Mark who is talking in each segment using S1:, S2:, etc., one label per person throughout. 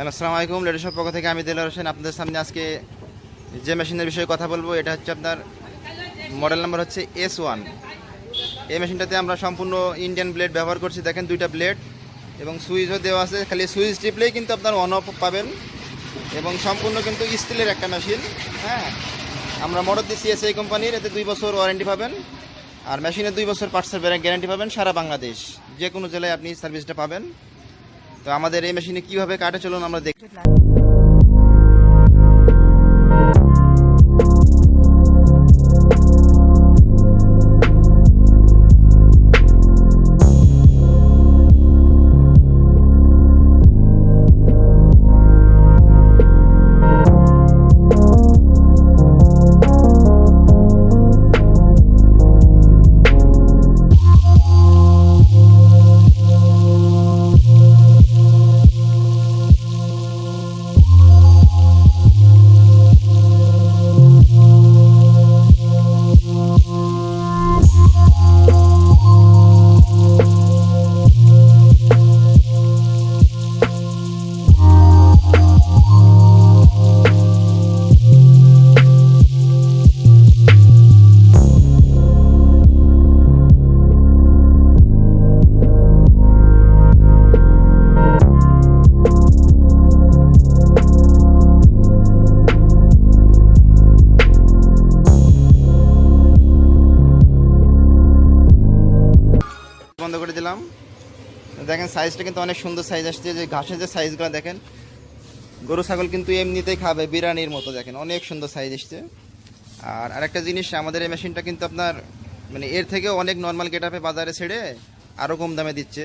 S1: আসসালামু আলাইকুম। লেডিসের পক্ষ থেকে আমি দেলার হোসেন। আপনাদের সামনে আজকে যে মেশিনের বিষয়ে কথা বলব, এটা হচ্ছে আপনার মডেল নাম্বার হচ্ছে এস ওয়ান এই মেশিনটাতে আমরা সম্পূর্ণ ইন্ডিয়ান ব্লেড ব্যবহার করছি। দেখেন দুইটা ব্লেড এবং সুইচও দেওয়া আছে। খালি সুইচ টিপলেই কিন্তু আপনার অন অফ পাবেন। এবং সম্পূর্ণ কিন্তু স্টিলের একটা মেশিন। হ্যাঁ আমরা মডেল দিচ্ছি এস এই কোম্পানির এতে দুই বছর ওয়ারেন্টি পাবেন। আর মেশিনে দুই বছর পার্টসের গ্যারান্টি পাবেন। সারা বাংলাদেশ, যে কোনো জেলায় আপনি সার্ভিসটা পাবেন। তো আমাদের এই মেশিনে কীভাবে কাটে চলুন আমরা দেখি। বন্ধ করে দিলাম। দেখেন সাইজটা কিন্তু অনেক সুন্দর সাইজ আসছে, যে ঘাসের যে সাইজগুলো দেখেন, গরু, ছাগল কিন্তু এমনিতেই খাবে বিরিয়ানির মতো দেখেন, অনেক সুন্দর সাইজ এসছে। আর আরেকটা জিনিস, আমাদের এই মেশিনটা কিন্তু আপনার মানে এর থেকেও অনেক নর্মাল গেট আপে বাজারে ছেড়ে আরও কম দামে দিচ্ছে।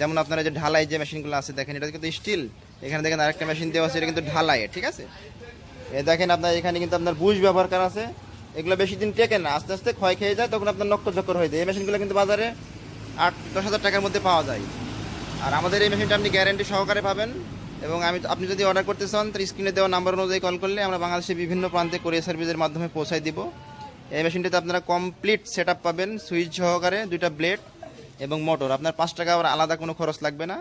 S1: যেমন আপনারা যে ঢালাই যে মেশিনগুলো আছে, দেখেন, এটা কিন্তু স্টিল এখানে দেখেন আরেকটা মেশিন দেওয়া আছে, এটা কিন্তু ঢালাই, ঠিক আছে? এ দেখেন আপনার, এখানে কিন্তু আপনার বুশ ব্যবহার করা আছে। এগুলো বেশি দিন টেকে না, আস্তে আস্তে ক্ষয় খেয়ে যায়, তখন আপনার নক্কর ঝক্কর হয়ে যায়। এই মেশিনগুলো কিন্তু বাজারে আট, দশ হাজার টাকার মধ্যে পাওয়া যায়। আর আমাদের এই মেশিনটা আপনি গ্যারেন্টি সহকারে পাবেন এবং আমি, আপনি যদি অর্ডার করতে চান, তার স্ক্রিনে দেওয়া নাম্বার অনুযায়ী কল করলে আমরা বাংলাদেশের বিভিন্ন প্রান্তে কোরিয়ার সার্ভিসের মাধ্যমে পৌঁছায় দিব। এই মেশিনটিতে আপনারা কমপ্লিট সেট পাবেন সুইচ সহকারে, দুইটা ব্লেড এবং মোটর আপনার পাঁচ টাকা আবার আলাদা কোনো খরচ লাগবে না।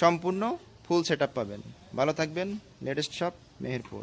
S1: সম্পূর্ণ ফুল সেট পাবেন। ভালো থাকবেন। Latest shop Meherpur.